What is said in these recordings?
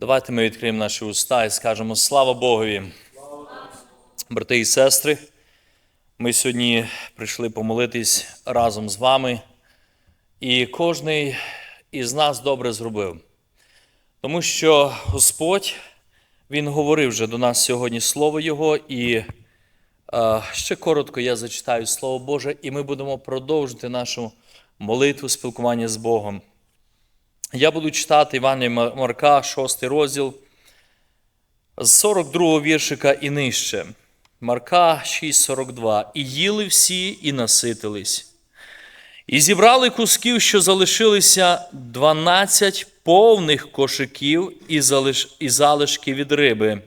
Давайте ми відкриємо наші уста і скажемо слава Богові. Брати і сестри, ми сьогодні прийшли помолитись разом з вами, і кожний із нас добре зробив. Тому що Господь, Він говорив вже до нас сьогодні Слово Його, і е, ще коротко я зачитаю Слово Боже, і ми будемо продовжити нашу молитву, спілкування з Богом. Я буду читати Івана Марка, 6 розділ, з 42 віршика і нижче. Марка 6,42. І їли всі, і наситились. І зібрали кусків, що залишилися 12 повних кошиків і, залиш... і залишки від риби.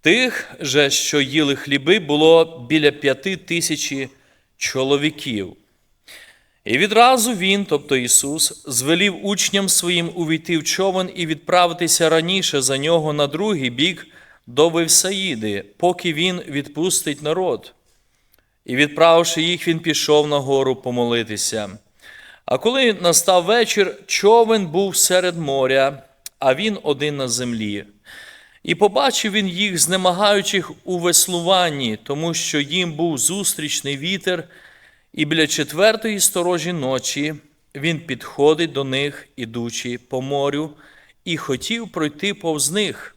Тих же, що їли хліби, було біля п'яти тисячі чоловіків. І відразу він, тобто Ісус, звелів учням своїм увійти в човен і відправитися раніше за нього на другий бік до Вевсаїди, поки він відпустить народ. І, відправивши їх, він пішов на гору помолитися. А коли настав вечір, човен був серед моря, а він один на землі. І побачив він їх, знемагаючих у веслуванні, тому що їм був зустрічний вітер, і біля четвертої сторожі ночі він підходить до них, ідучи по морю, і хотів пройти повз них.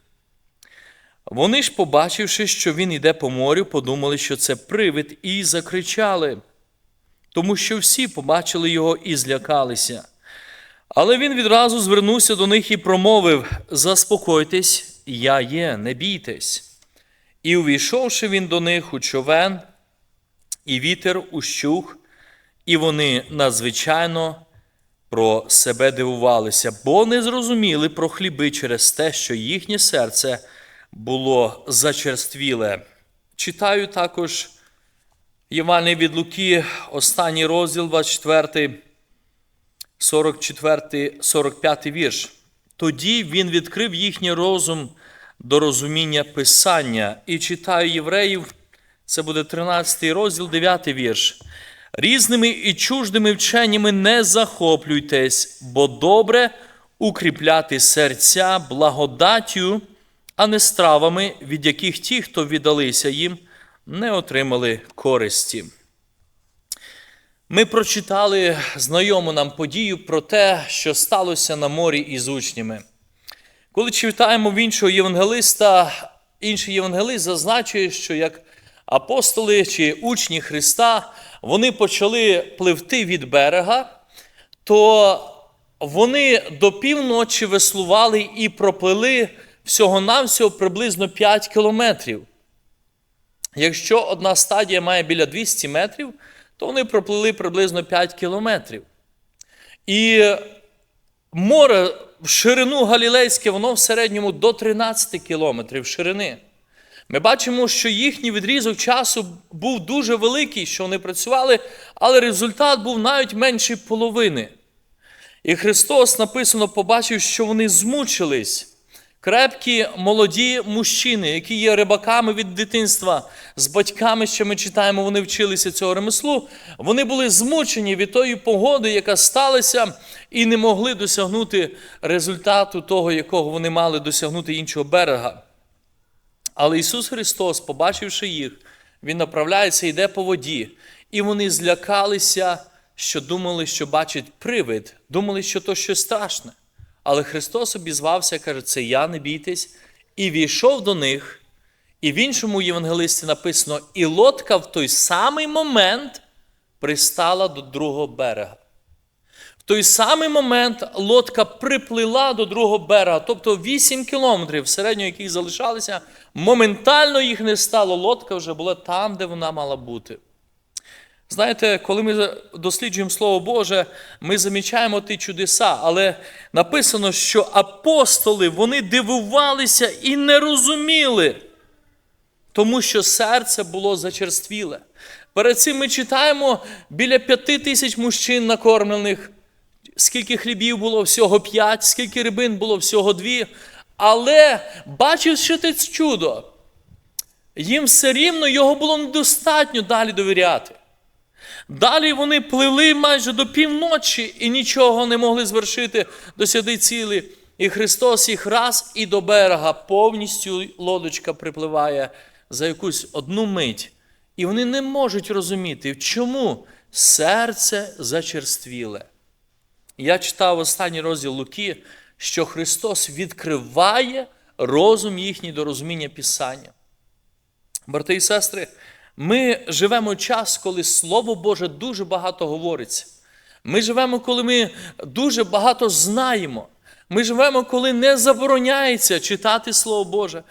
Вони ж, побачивши, що він іде по морю, подумали, що це привид, і закричали, тому що всі побачили його і злякалися. Але він відразу звернувся до них і промовив: Заспокойтесь, я є, не бійтесь. І увійшовши він до них у човен, і вітер ущух, і вони надзвичайно про себе дивувалися, бо не зрозуміли про хліби через те, що їхнє серце було зачерствіле. Читаю також Євангеліє від Луки, останній розділ, 24, 44, 45 вірш. Тоді він відкрив їхній розум до розуміння Писання і читаю євреїв, це буде 13 розділ, 9 вірш. Різними і чуждими вченнями не захоплюйтесь, бо добре укріпляти серця благодаттю, а не стравами, від яких ті, хто віддалися їм, не отримали користі. Ми прочитали знайому нам подію про те, що сталося на морі із учнями. Коли читаємо в іншого євангелиста, інший євангелист зазначує, що як апостоли чи учні Христа вони почали пливти від берега, то вони до півночі веслували і проплили всього-навсього приблизно 5 кілометрів. Якщо одна стадія має біля 200 метрів, то вони проплили приблизно 5 кілометрів. І море в ширину Галілейське, воно в середньому до 13 кілометрів ширини. Ми бачимо, що їхній відрізок часу був дуже великий, що вони працювали, але результат був навіть менший половини. І Христос написано, побачив, що вони змучились. Крепкі молоді мужчини, які є рибаками від дитинства, з батьками, що ми читаємо, вони вчилися цього ремеслу, вони були змучені від тої погоди, яка сталася, і не могли досягнути результату того, якого вони мали досягнути іншого берега. Але Ісус Христос, побачивши їх, Він направляється йде по воді. І вони злякалися, що думали, що бачать привид, думали, що то щось страшне. Але Христос обізвався, каже, це я, не бійтесь, і війшов до них. І в іншому євангелисті написано: і лодка в той самий момент пристала до другого берега. Той самий момент лодка приплила до другого берега, тобто 8 кілометрів, середньо яких залишалися, моментально їх не стало. Лодка вже була там, де вона мала бути. Знаєте, коли ми досліджуємо Слово Боже, ми замічаємо ті чудеса, але написано, що апостоли вони дивувалися і не розуміли, тому що серце було зачерствіле. Перед цим ми читаємо біля п'яти тисяч мужчин накормлених, скільки хлібів було всього п'ять, скільки рибин було всього дві. Але бачивши те чудо, їм все рівно його було недостатньо далі довіряти. Далі вони пливли майже до півночі і нічого не могли звершити, досягти цілі. І Христос їх раз і до берега повністю лодочка припливає за якусь одну мить. І вони не можуть розуміти, чому серце зачерствіле. Я читав останній розділ Луки, що Христос відкриває розум їхній до розуміння Писання. Брати і сестри, ми живемо час, коли Слово Боже дуже багато говориться. Ми живемо, коли ми дуже багато знаємо. Ми живемо, коли не забороняється читати Слово Боже.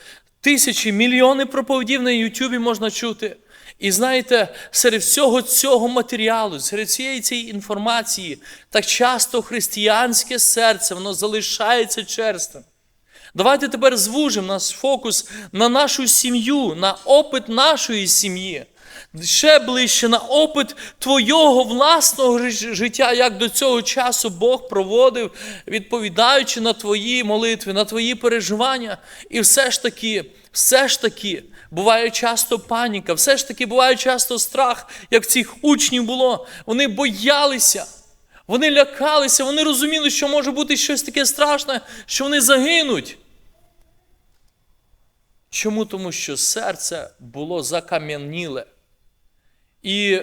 Тисячі, мільйони проповідів на Ютубі можна чути. І знаєте, серед всього цього матеріалу, серед цієї цієї інформації, так часто християнське серце воно залишається черствим. Давайте тепер звужимо наш фокус на нашу сім'ю, на опит нашої сім'ї. Ще ближче на опит твого власного життя, як до цього часу Бог проводив, відповідаючи на твої молитви, на твої переживання. І все ж таки, все ж таки, буває часто паніка, все ж таки буває часто страх, як цих учнів було. Вони боялися. Вони лякалися, вони розуміли, що може бути щось таке страшне, що вони загинуть. Чому? Тому що серце було закам'яніле. І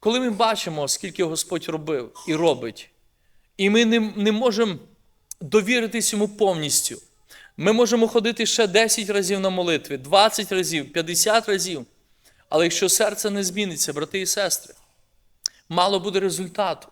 коли ми бачимо, скільки Господь робив і робить, і ми не, не можемо довіритись йому повністю. Ми можемо ходити ще 10 разів на молитві, 20 разів, 50 разів. Але якщо серце не зміниться, брати і сестри, мало буде результату.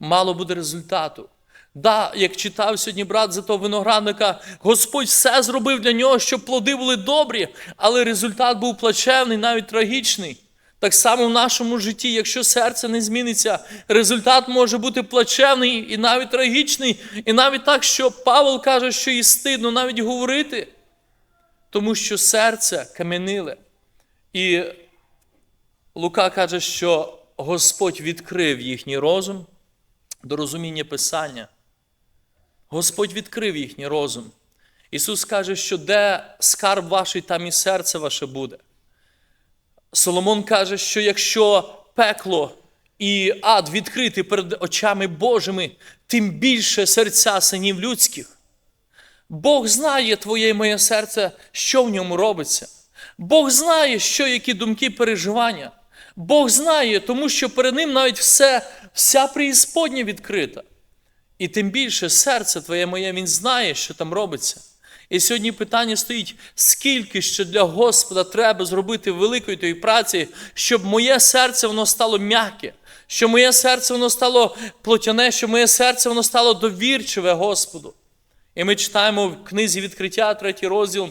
Мало буде результату. Да, як читав сьогодні брат за того виноградника, Господь все зробив для нього, щоб плоди були добрі, але результат був плачевний, навіть трагічний. Так само в нашому житті, якщо серце не зміниться, результат може бути плачевний і навіть трагічний, і навіть так, що Павел каже, що і стидно навіть говорити, тому що серце кам'яниле. І Лука каже, що Господь відкрив їхній розум до розуміння Писання. Господь відкрив їхній розум. Ісус каже, що де скарб ваш, там і серце ваше буде. Соломон каже, що якщо пекло і ад відкриті перед очами Божими, тим більше серця синів людських. Бог знає твоє і моє серце, що в ньому робиться. Бог знає, що які думки переживання. Бог знає, тому що перед ним навіть все, вся преісподня відкрита. І тим більше серце твоє моє, він знає, що там робиться. І сьогодні питання стоїть, скільки ще для Господа треба зробити великої тої праці, щоб моє серце воно стало м'яке, щоб моє серце воно стало плотяне, щоб моє серце воно стало довірчиве Господу. І ми читаємо в книзі відкриття, третій розділ,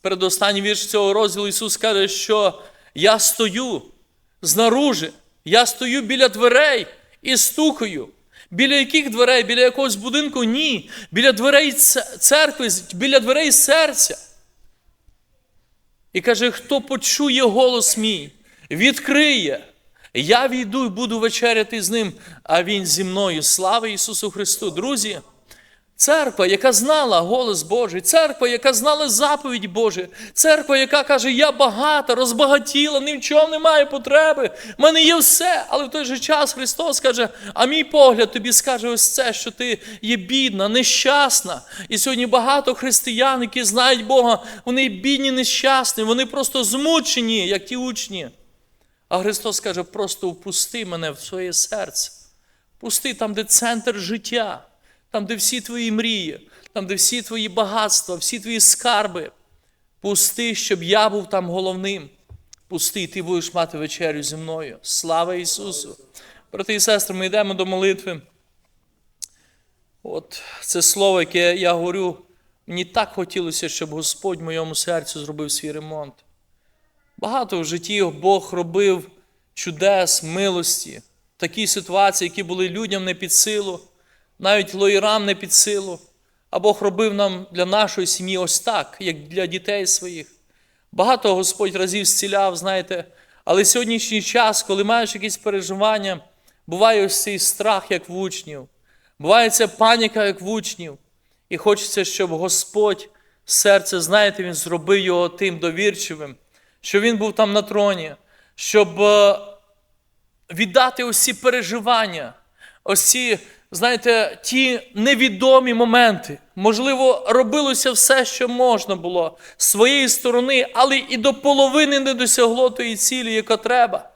передостанній вірш цього розділу Ісус каже, що я стою знаружи, я стою біля дверей і стукаю. Біля яких дверей? Біля якогось будинку? Ні. Біля дверей церкви, біля дверей серця. І каже, хто почує голос мій, відкриє. Я війду і буду вечеряти з ним, а він зі мною. Слава Ісусу Христу! Друзі! Церква, яка знала голос Божий, церква, яка знала заповідь Божу, церква, яка каже, я багата, розбагатіла, ні в чому немає потреби, в мене є все. Але в той же час Христос каже, а мій погляд тобі скаже ось це, що ти є бідна, нещасна. І сьогодні багато християн, які знають Бога, вони бідні, нещасні, вони просто змучені, як ті учні. А Христос каже, просто впусти мене в своє серце. Пусти там, де центр життя там, де всі твої мрії, там, де всі твої багатства, всі твої скарби. Пусти, щоб я був там головним. Пусти, і ти будеш мати вечерю зі мною. Слава Ісусу! Брати і сестри, ми йдемо до молитви. От це слово, яке я говорю, мені так хотілося, щоб Господь в моєму серці зробив свій ремонт. Багато в житті Бог робив чудес, милості, такі ситуації, які були людям не під силу навіть лоїрам не під силу, а Бог робив нам для нашої сім'ї ось так, як для дітей своїх. Багато Господь разів зціляв, знаєте, але сьогоднішній час, коли маєш якісь переживання, буває ось цей страх, як в учнів, буває ця паніка, як в учнів. І хочеться, щоб Господь серце, знаєте, Він зробив його тим довірчивим, щоб він був там на троні, щоб е, віддати усі переживання, ці знаєте, ті невідомі моменти. Можливо, робилося все, що можна було з своєї сторони, але і до половини не досягло тої цілі, яка треба.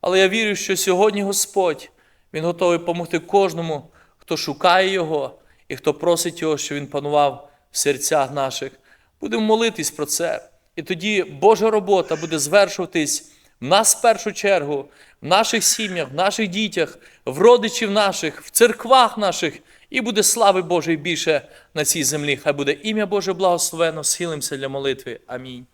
Але я вірю, що сьогодні Господь Він готовий допомогти кожному, хто шукає Його і хто просить Його, щоб Він панував в серцях наших. Будемо молитись про це. І тоді Божа робота буде звершуватись нас в першу чергу, в наших сім'ях, в наших дітях, в родичів наших, в церквах наших, і буде слави Божої більше на цій землі. Хай буде ім'я Боже благословено, схилимося для молитви. Амінь.